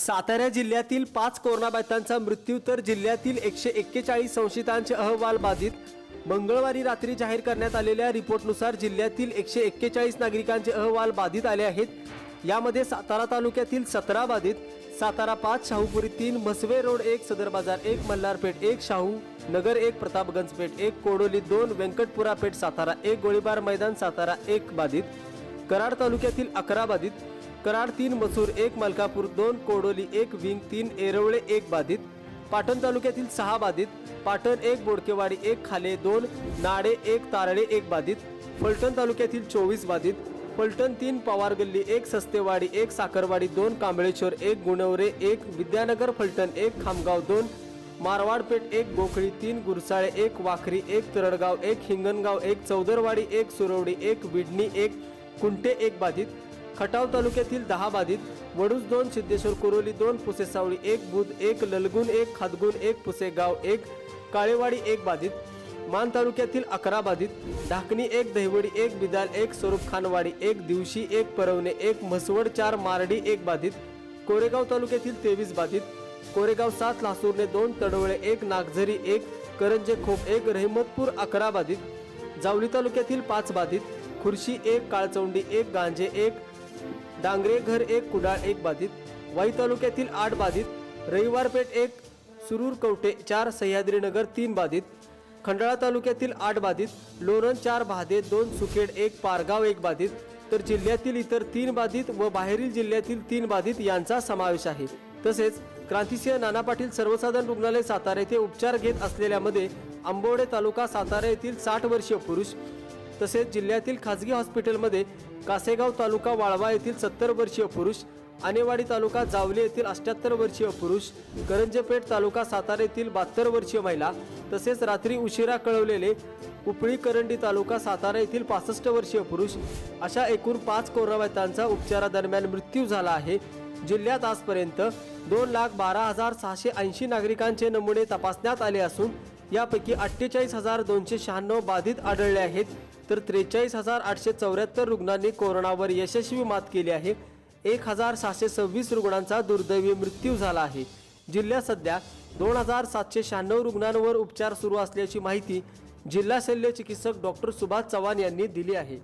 सातारा जिल्ह्यातील पाच कोरोनाबाधितांचा मृत्यू तर जिल्ह्यातील एकशे एक्केचाळीस संशयितांचे अहवाल बाधित. मंगळवारी रात्री जाहीर करण्यात आलेल्या रिपोर्टनुसार जिल्ह्यातील एकशे एक्केचाळीस नागरिकांचे अहवाल बाधित आले आहेत. यामध्ये सातारा तालुक्यातील सतरा बाधित सातारा पाच शाहूपुरी तीन म्हसवे रोड एक सदर बाजार एक मल्हारपेठ एक शाहू नगर एक प्रतापगंज पेठ एक कोडोली दोन व्यंकटपुरा पेठ सातारा एक गोळीबार मैदान सातारा एक बाधित. कराड तालुक्यातील अकरा बाधित कराड तीन मसूर एक मलकापूर दोन कोडोली एक विंग तीन एरवळे एक बाधित पाटण तालुक्यातील सहा बाधित पाटण एक बोडकेवाडी एक खाले दोन नाडे एक तारळे एक बाधित फलटण तालुक्यातील चोवीस बाधित फलटण तीन पवार गल्ली एक सस्तेवाडी एक साखरवाडी दोन कांबळेश्वर एक गुणवरे एक विद्यानगर फलटण एक खामगाव दोन मारवाडपेठ एक गोखळी तीन गुरसाळे एक वाखरी एक तरडगाव एक हिंगणगाव एक चौदरवाडी एक सुरवडी एक विडणी एक कुंटे एक बाधित खटाव तालुक्यातील दहा बाधित वडूज दोन सिद्धेश्वर कुरोली दोन पुसेसावळी एक बुध एक ललगुण एक खादगुन एक पुसेगाव एक काळेवाडी एक बाधित मान तालुक्यातील अकरा बाधित ढाकणी एक दहिवडी एक बिदाल एक स्वरूप खानवाडी एक दिवशी एक परवणे एक म्हसवड चार मारडी एक बाधित कोरेगाव तालुक्यातील तेवीस बाधित कोरेगाव सात लासूरने दोन तडवळे एक नागझरी एक करंजे खोप एक रहिमतपूर अकरा बाधित जावली तालुक्यातील पाच बाधित खुर्शी एक काळचौंडी एक गांजे एक डांगरे घर एक कुडाळ एक बाधित वाई तालुक्यातील आठ बाधित रविवारपेठ एक सुरूर कवटे चार सह्याद्रीनगर तीन बाधित खंडाळा तालुक्यातील आठ बाधित लोरण चार भादे दोन सुखेड एक पारगाव एक बाधित तर जिल्ह्यातील इतर तीन बाधित व बाहेरील जिल्ह्यातील तीन बाधित यांचा समावेश आहे. तसेच क्रांतिसिंह नाना पाटील सर्वसाधारण रुग्णालय सातारा येथे उपचार घेत असलेल्यामध्ये आंबोडे तालुका सातारा येथील साठ वर्षीय पुरुष तसेच जिल्ह्यातील खाजगी हॉस्पिटलमध्ये कासेगाव तालुका वाळवा येथील सत्तर वर्षीय पुरुष आनेवाडी तालुका जावली येथील अष्ट्याहत्तर वर्षीय पुरुष करंजपेठ तालुका सातारा येथील बहात्तर वर्षीय महिला तसेच रात्री उशिरा कळवलेले उपळी करंडी तालुका सातारा येथील पासष्ट वर्षीय पुरुष अशा एकूण पाच कोरोनाबाधितांचा उपचारादरम्यान मृत्यू झाला आहे. जिल्ह्यात आजपर्यंत दोन लाख बारा हजार सहाशे ऐंशी नागरिकांचे नमुने तपासण्यात आले असून यापैकी अठ्ठेचाळीस हजार दोनशे शहाण्णव बाधित आढळले आहेत. तर त्रेचाळीस हजार आठशे चौऱ्याहत्तर रुग्णांनी कोरोनावर यशस्वी मात केली आहे. एक हजार सहाशे सव्वीस रुग्णांचा दुर्दैवी मृत्यू झाला आहे. जिल्ह्यात सध्या दोन हजार सातशे शहाण्णव रुग्णांवर उपचार सुरू असल्याची माहिती जिल्हा शल्य चिकित्सक डॉक्टर सुभाष चव्हाण यांनी दिली आहे.